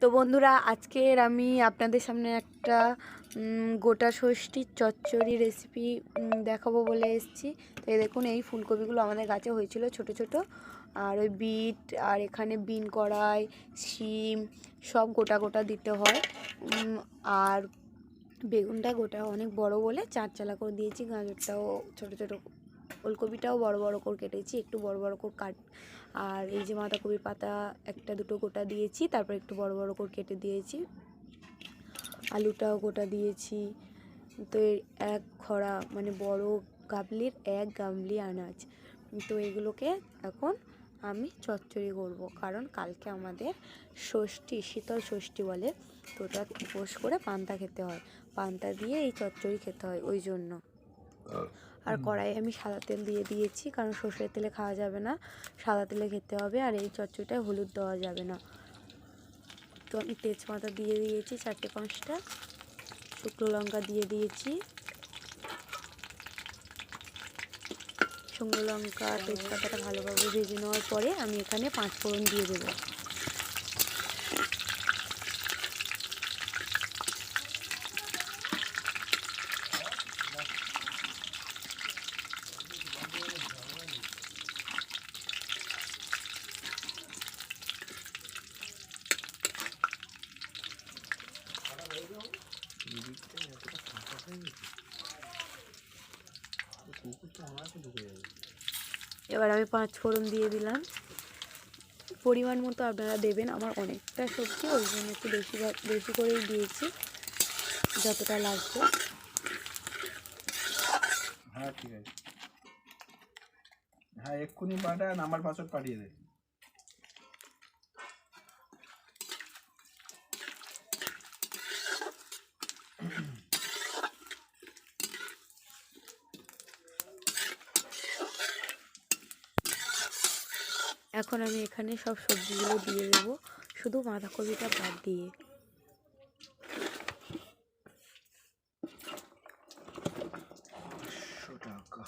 তো বন্ধুরা, আজকের আমি আপনাদের সামনে একটা গোটা ষষ্ঠীর চচ্চড়ি রেসিপি দেখাবো বলে এসেছি। তো এই দেখুন, এই ফুলকপিগুলো আমাদের গাছে হয়েছিল ছোট ছোট। আর ওই বিট, আর এখানে বিন কড়াই, শিম, সব গোটা গোটা দিতে হয়। আর বেগুনটা গোটা অনেক বড় বলে চার চালা করে দিয়েছি। গাজরটাও ছোট ছোট ওলকপিটাও বড় বড় করে কেটেছি, একটু বড় বড় করে কাট, আর এই যে বাঁধাকপির পাতা একটা দুটো গোটা দিয়েছি, তারপর একটু বড় বড় করে কেটে দিয়েছি। আলুটাও গোটা দিয়েছি। তো এক খরা মানে বড় গাবলির এক গামলি আনাজ। তো এগুলোকে এখন আমি চচ্চড়ি করব, কারণ কালকে আমাদের ষষ্ঠী, শীতল ষষ্ঠী বলে, তো ওটা উপোস করে পান্তা খেতে হয়। পান্তা দিয়ে এই চচ্চড়ি খেতে হয়, ওই জন্য। আর কড়াইয়ে আমি সাদা তেল দিয়ে দিয়েছি কারণ সর্ষের তেলে খাওয়া যাবে না। সাদা তেলে খেতে হবে আর এই চচ্চড়িটায় হলুদ দেওয়া যাবে না। তো আমি তেজপাতা দিয়ে দিয়েছি চারটে পাঁচটা শুকনো লঙ্কা দিয়ে দিয়েছি। শুকনো লঙ্কা তেজপাতাটা ভালোভাবে ভেজে নেওয়ার পরে আমি এখানে পাঁচ ফোড়ন দিয়ে দেবো। এবার আমি পাঁচ ফোড়ন দিয়ে দিলাম। পরিমাণ মতো আপনারা দেবেন, আমার অনেকটা সবজি, ওই জন্য একটু বেশি বেশি করেই দিয়েছি, যতটা লাগবে। হ্যাঁ ঠিক আছে। হ্যাঁ এক্ষুনি পাঠান, আমার পাসওয়ার্ড পাঠিয়ে দে এখন আমি এখানে সব সবজিগুলো দিয়ে দেবো শুধু বাঁধাকপিটা বাদ দিয়ে। টাকা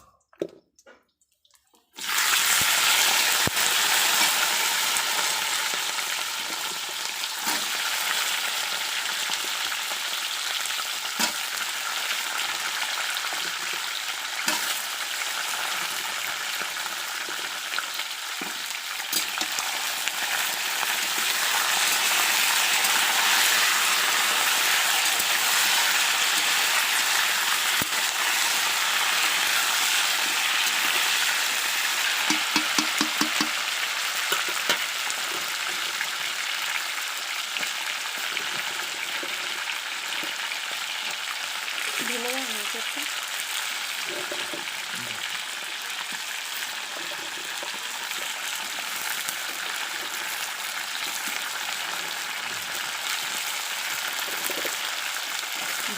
ঢেলে দাও না একটা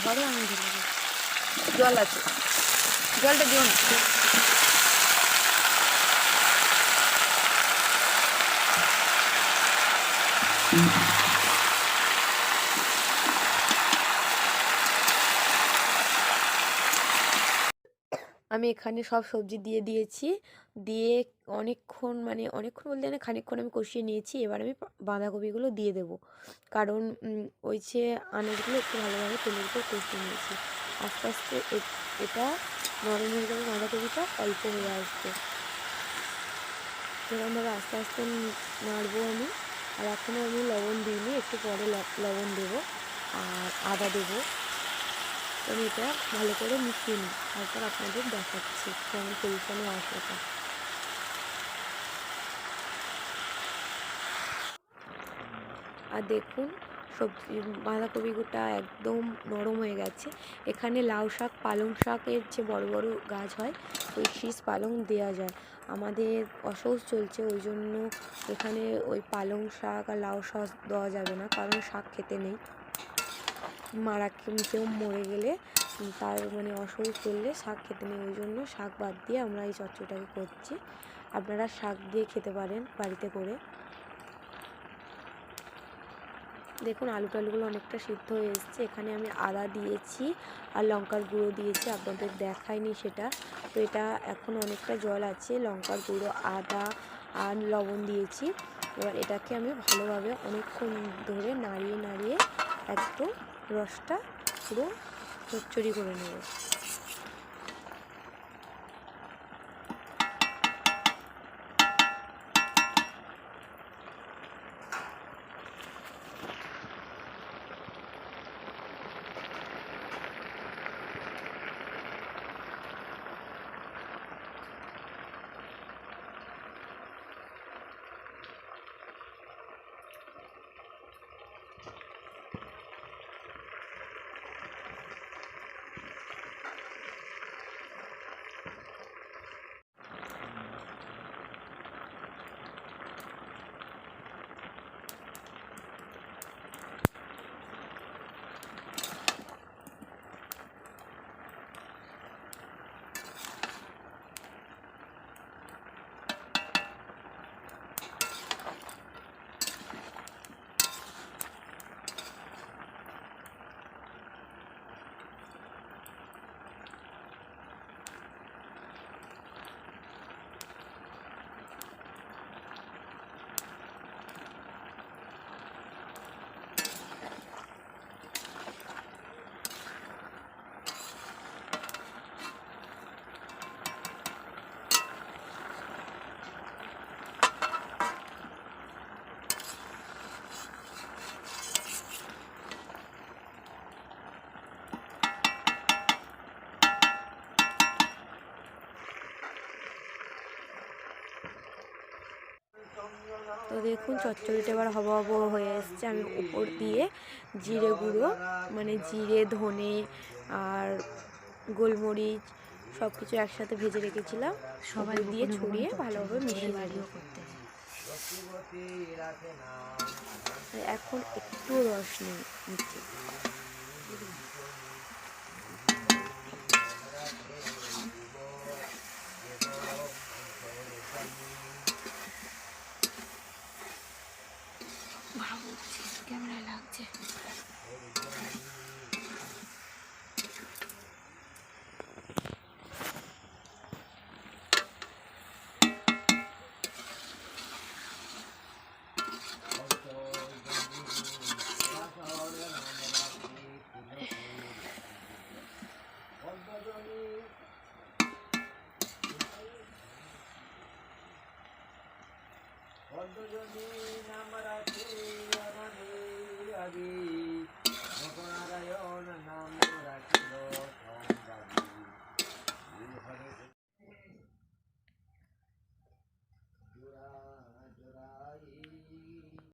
ধরো আমি ঢেলে দিই জল আছে জলটা দিও না আমি এখানে সব সবজি দিয়ে দিয়েছি। দিয়ে অনেকক্ষণ মানে অনেকক্ষণ বলতে না খানিকক্ষণ আমি কষিয়ে নিয়েছি। এবার আমি বাঁধাকপিগুলো দিয়ে দেবো। কারণ ওই যে আনাজগুলো একটু ভালোভাবে তেলের উপর কষিয়ে নিয়েছি। আস্তে আস্তে এটা নরম হয়ে যাবে বাঁধাকপিটা অল্প হয়ে আসবে। এরকমভাবে আস্তে আস্তে নাড়বো আমি। আর এখনও আমি লবণ দিইনি, একটু পরে লবণ দেবো। আর আদা দেবো। আমি এটা ভালো করে মিশিয়ে নিই তারপর আপনাদের দেখাচ্ছি কেমন পরিমাণে আসবে আর দেখুন, সবজি বাঁধাকপিটা একদম নরম হয়ে গেছে। এখানে লাউ শাক, পালং শাকের যে বড় বড় গাছ হয়, ওই শীষ পালং দেওয়া যায়। আমাদের অসৌচ চলছে, ওই জন্য এখানে ওই পালং শাক আর লাউ শাক দেওয়া যাবে না, কারণ শাক খেতে নেই। মারা কেউ মরে গেলে তার মানে অসৌচ করলে শাক খেতে নেই। ওই জন্য শাক বাদ দিয়ে আমরা এই চচ্চড়িটাকে করছি। আপনারা শাক দিয়ে খেতে পারেন বাড়িতে করে। দেখুন আলু টালুগুলো অনেকটা সিদ্ধ হয়ে এসছে। এখানে আমি আদা দিয়েছি আর লঙ্কার গুঁড়ো দিয়েছি। আপনাদের দেখায়নি সেটা। তো এটা এখন অনেকটা জল আছে। লঙ্কার গুঁড়ো, আদা আর লবণ দিয়েছি। এবার এটাকে আমি ভালোভাবে অনেকক্ষণ ধরে নাড়িয়ে নাড়িয়ে একদম রসটা পুরো চচ্চড়ি করে নেব তো দেখুন চচ্চড়িটা এবার হব হব হয়ে এসছে আমি উপর দিয়ে জিরে গুঁড়ো মানে জিরে ধনে আর গোলমরিচ সব কিছু একসাথে ভেজে রেখেছিলাম। সবাই দিয়ে ছড়িয়ে ভালোভাবে মিশিয়ে মারিয়ে করতে। এখন একটু রস নেই নিচে। ভাবছি কেমন লাগছে?